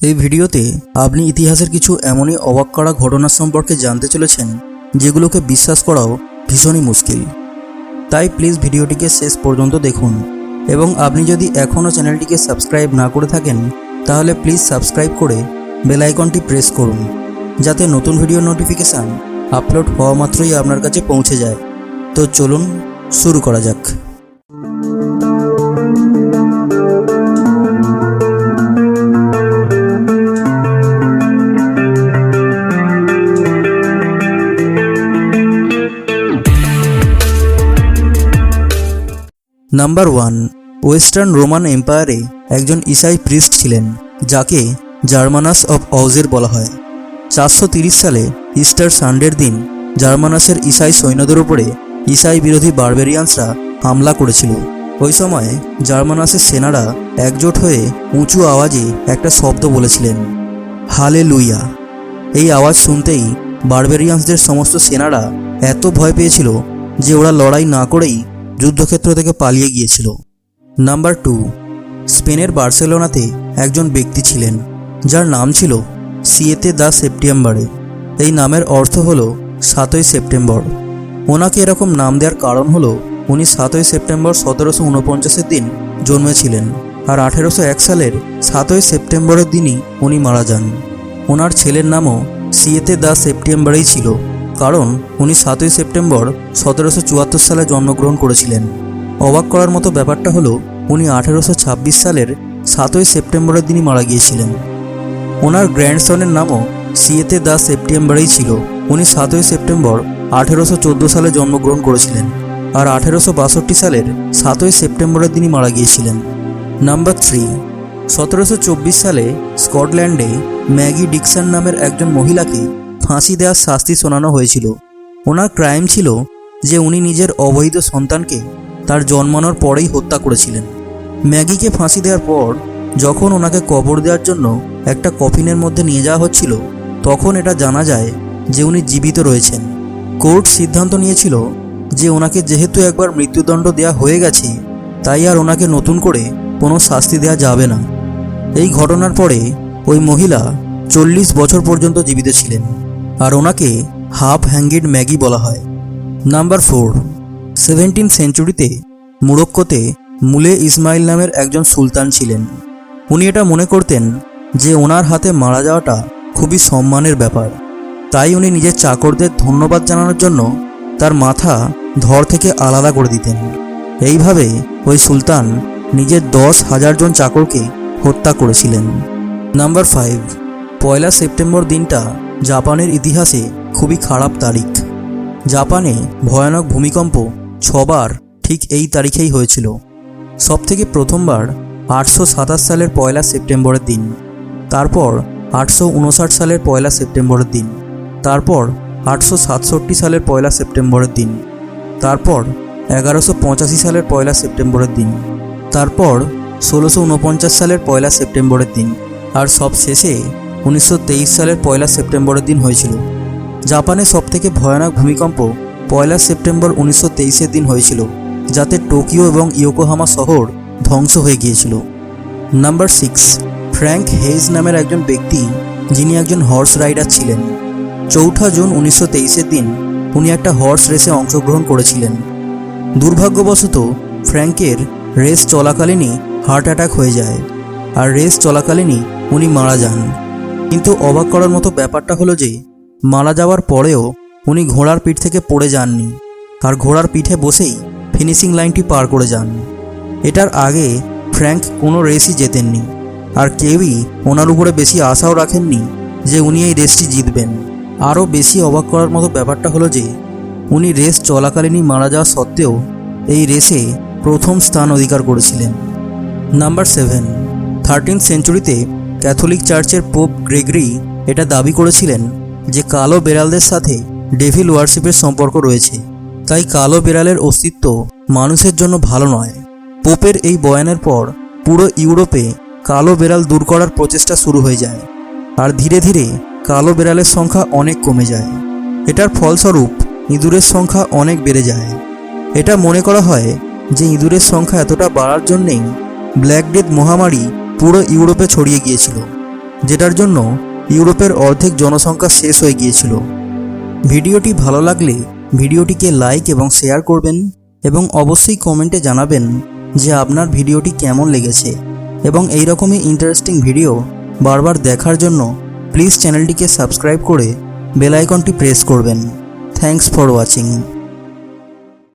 এই ভিডিওতে আপনি ইতিহাসের কিছু এমনই অবাক করা ঘটনা সম্পর্কে জানতে চলেছেন, যেগুলোকে বিশ্বাস করাও ভীষণই মুশকিল। তাই প্লিজ ভিডিওটিকে শেষ পর্যন্ত দেখুন এবং আপনি যদি এখনও চ্যানেলটিকে সাবস্ক্রাইব না করে থাকেন, তাহলে প্লিজ সাবস্ক্রাইব করে বেল আইকনটি প্রেস করুন, যাতে নতুন ভিডিও নোটিফিকেশান আপলোড হওয়া মাত্রই আপনার কাছে পৌঁছে যায়। তো চলুন শুরু করা যাক। নাম্বার ওয়ান ওয়েস্টার্ন রোমান এম্পায়ারে একজন ইসাই প্রিস্ট ছিলেন, যাকে জার্মানাস অফ অউজের বলা হয়। চারশো সালে ইস্টার সানডের দিন জার্মানাসের ইসাই সৈন্যদের উপরে ইসাই বিরোধী বারবেরিয়ান্সরা হামলা করেছিল। ওই সময় জার্মানাসের সেনারা একজোট হয়ে উঁচু আওয়াজে একটা শব্দ বলেছিলেন হালে লুইয়া এই আওয়াজ শুনতেই বারবেরিয়ান্সদের সমস্ত সেনারা এত ভয় পেয়েছিল যে ওরা লড়াই না করেই যুদ্ধক্ষেত্র থেকে পালিয়ে গিয়েছিল। নাম্বার টু স্পেনের বার্সেলোনাতে একজন ব্যক্তি ছিলেন, যার নাম ছিল সিয়েতে দা সেপ্টেম্বরে। এই নামের অর্থ হলো সাতই সেপ্টেম্বর। ওনাকে এরকম নাম দেওয়ার কারণ হলো উনি সাতই সেপ্টেম্বর সতেরোশো উনপঞ্চাশের দিন জন্মেছিলেন আর আঠেরোশো এক সালের সাতই সেপ্টেম্বরের দিনই উনি মারা যান। ওনার ছেলের নামও সিয়েতে দা সেপ্টেম্বরেই ছিল। কারণ উনি সাতই সেপ্টেম্বর সতেরোশো চুয়াত্তর সালে জন্মগ্রহণ করেছিলেন। অবাক করার মতো ব্যাপারটা হলো, উনি আঠেরোশো ছাব্বিশ সালের সাতই সেপ্টেম্বরের দিনই মারা গিয়েছিলেন। ওনার গ্র্যান্ডসনের নামও সিয়েতে দা সেপ্টেম্বরেই ছিল। উনি সাতই সেপ্টেম্বর আঠেরোশো চোদ্দ সালে জন্মগ্রহণ করেছিলেন আর আঠেরোশো বাষট্টি সালের সাতই সেপ্টেম্বরের দিনই মারা গিয়েছিলেন। নাম্বার থ্রি, সতেরোশো চব্বিশ সালে স্কটল্যান্ডে ম্যাগি ডিকসন নামের একজন মহিলাকে ফাঁসি দেওয়ার শাস্তি শোনানো হয়েছিল। ওনার ক্রাইম ছিল যে উনি নিজের অবৈধ সন্তানকে তার জন্মানোর পরেই হত্যা করেছিলেন। ম্যাগিকে ফাঁসি দেওয়ার পর যখন ওনাকে কবর দেওয়ার জন্য একটা কফিনের মধ্যে নিয়ে যাওয়া হচ্ছিল, তখন এটা জানা যায় যে উনি জীবিত রয়েছেন। কোর্ট সিদ্ধান্ত নিয়েছিল যে ওনাকে যেহেতু একবার মৃত্যুদণ্ড দেওয়া হয়ে গেছে, তাই আর ওনাকে নতুন করে কোনো শাস্তি দেওয়া যাবে না। এই ঘটনার পরে ওই মহিলা চল্লিশ বছর পর্যন্ত জীবিত ছিলেন। আর ওনাকে হাফ হ্যাঙ্গেড ম্যাগি বলা হয়। নাম্বার ফোর সেভেন্টিন সেঞ্চুরিতে মুরক্কোতে মুলে ইসমাইল নামের একজন সুলতান ছিলেন। উনি এটা মনে করতেন যে ওনার হাতে মারা যাওয়াটা খুবই সম্মানের ব্যাপার। তাই উনি নিজের চাকরদের ধন্যবাদ জানানোর জন্য তার মাথা ধর থেকে আলাদা করে দিতেন। এইভাবে ওই সুলতান নিজের দশ হাজার জন চাকরকে হত্যা করেছিলেন। নাম্বার ফাইভ, পয়লা সেপ্টেম্বর দিনটা জাপানের ইতিহাসে খুবই খারাপ তারিখ। জাপানে ভয়ানক ভূমিকম্প ছবার ঠিক এই তারিখেই হয়েছিল। সবথেকে প্রথমবার আটশো সাতাশ সালের পয়লা সেপ্টেম্বরের দিন, তারপর আটশো উনষাট সালের পয়লা সেপ্টেম্বরের দিন, তারপর আটশো সাতষট্টি সালের পয়লা সেপ্টেম্বরের দিন, তারপর এগারোশো পঁচাশি সালের পয়লা সেপ্টেম্বরের দিন, তারপর ষোলোশো উনপঞ্চাশ সালের পয়লা সেপ্টেম্বরের দিন, আর সব শেষে উনিশশো তেইশ সালের পয়লা সেপ্টেম্বরের দিন হয়েছিল। জাপানে সবথেকে ভয়ানক ভূমিকম্প পয়লা সেপ্টেম্বর উনিশশো তেইশের দিন হয়েছিল, যাতে টোকিও এবং ইয়োকোহামা শহর ধ্বংস হয়ে গিয়েছিল। নাম্বার সিক্স, ফ্র্যাঙ্ক হেজ নামের একজন ব্যক্তি যিনি একজন হর্স রাইডার ছিলেন। চৌঠা জুন উনিশশো তেইশের দিন উনি একটা হর্স রেসে অংশগ্রহণ করেছিলেন। দুর্ভাগ্যবশত, ফ্র্যাঙ্কের রেস চলাকালীনই হার্ট অ্যাটাক হয়ে যায়, আর রেস চলাকালীনই উনি মারা যান। কিন্তু অবাক করার মতো ব্যাপারটা হলো যে, মারা যাওয়ার পরেও উনি ঘোড়ার পিঠ থেকে পড়ে যাননি। আর ঘোড়ার পিঠে বসেই ফিনিশিং লাইনটি পার করে যান। এটার আগে ফ্র্যাঙ্ক কোনো রেসই জেতেননি। আর কেউই ওনার উপরে বেশি আশাও রাখেননি যে উনি এই রেসটি জিতবেন। আরও বেশি অবাক করার মতো ব্যাপারটা হলো যে, উনি রেস চলাকালীনই মারা যাওয়া সত্ত্বেও এই রেসে প্রথম স্থান অধিকার করেছিলেন। নাম্বার সেভেন থার্টিন সেঞ্চুরিতে ক্যাথলিক চার্চের পোপ গ্রেগরি এটা দাবি করেছিলেন যে কালো বেড়ালদের সাথে ডেভিল ওয়ার্শিপের সম্পর্ক রয়েছে। তাই কালো বেড়ালের অস্তিত্ব মানুষের জন্য ভালো নয়। পোপের এই বয়ানের পর পুরো ইউরোপে কালো বেড়াল দূর করার প্রচেষ্টা শুরু হয়ে যায় আর ধীরে ধীরে কালো বেড়ালের সংখ্যা অনেক কমে যায়। এটার ফলস্বরূপ ইঁদুরের সংখ্যা অনেক বেড়ে যায়। এটা মনে করা হয় যে ইঁদুরের সংখ্যা এতটা বাড়ার জন্যেই ব্ল্যাক ডেথ মহামারী পুরো ইউরোপে ছড়িয়ে গিয়েছিল, যেটার জন্য ইউরোপের অর্ধেক জনসংখ্যা শেষ হয়ে গিয়েছিল। ভিডিওটি ভালো লাগলে ভিডিওটিকে লাইক এবং শেয়ার করবেন এবং অবশ্যই কমেন্টে জানাবেন যে আপনার ভিডিওটি কেমন লেগেছে এবং এই রকমই ইন্টারেস্টিং ভিডিও বারবার দেখার জন্য প্লিজ চ্যানেলটিকে সাবস্ক্রাইব করে বেল আইকনটি প্রেস করবেন। Thanks for watching